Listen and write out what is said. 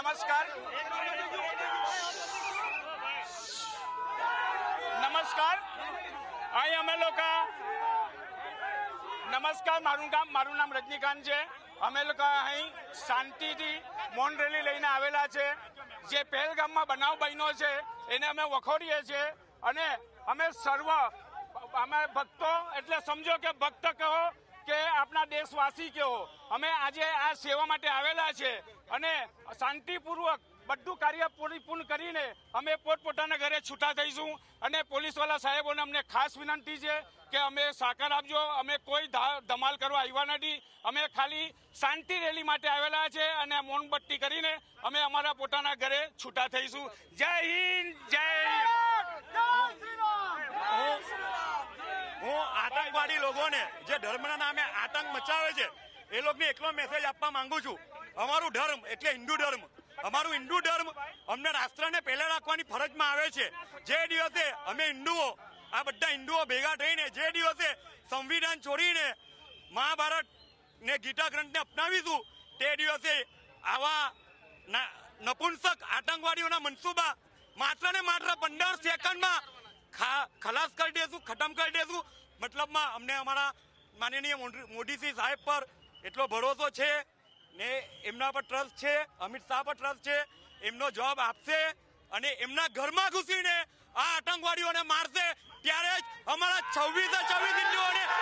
નમસ્કાર નમસ્કાર અહીં અમે લોકો નમસ્કાર, મારું નામ મારું નામ રજનીકાંત છે. અમે લોકો અહીં શાંતિથી મૌન રેલી લઈને આવેલા છે. જે પહેલગામમાં બનાવ બન્યો છે, એને અમે વખોડીએ છીએ અને અમે સર્વ અમે ભક્તો, એટલે સમજો કે ભક્ત કહો કે આપણા દેશવાસી કહો અમે આજે આ સેવા માટે આવેલા છે અને શાંતિપૂર્વક બધું કાર્ય પરિપૂર્ણ કરીને અમે પોતપોતાના ઘરે છૂટા થઈશું અને પોલીસવાળા સાહેબોને અમને ખાસ વિનંતી છે કે અમે સાકાર આપજો. અમે કોઈ ધમાલ કરવા આવ્યા નથી. અમે ખાલી શાંતિ રેલી માટે આવેલા છે અને મોમબત્તી કરીને અમે અમારા પોતાના ઘરે છૂટા થઈશું. જય હિન્દ, જય આતંકવાદી લોકોને જે ધર્મના નામે આતંક મચાવે છે, એ લોકોને એકલો મેસેજ આપવા માંગુ છું. અમારું ધર્મ એટલે હિન્દુ ધર્મ. અમારું હિન્દુ ધર્મ અમને રાષ્ટ્રને પહેલા રાખવાની ફરજમાં આવે છે. જે દિવસે અમે હિન્દુઓ, આ બધા હિન્દુઓ ભેગા થઈને જે દિવસે સંવિધાન છોડીને મહાભારત ને ગીતા ગ્રંથને અપનાવીશું, તે દિવસે આવા નપુંસક આતંકવાદીઓના મનસુબા માત્ર ને માત્ર પંદર સેકન્ડમાં ખલાસ કરી દેશું, ખતમ કરી દેશું. મતલબમાં અમને અમારા માનનીય મોદી- મોદીજી સાહેબ પર એટલો ભરોસો છે ને એમના પર ટ્રસ્ટ છે, અમિત શાહ પર ટ્રસ્ટ છે, એમનો જવાબ આપશે અને એમના ઘરમાં ઘૂસીને આ આતંકવાદીઓને મારશે. ત્યારે જ અમારા છવ્વીસે છવ્વીસ મળશે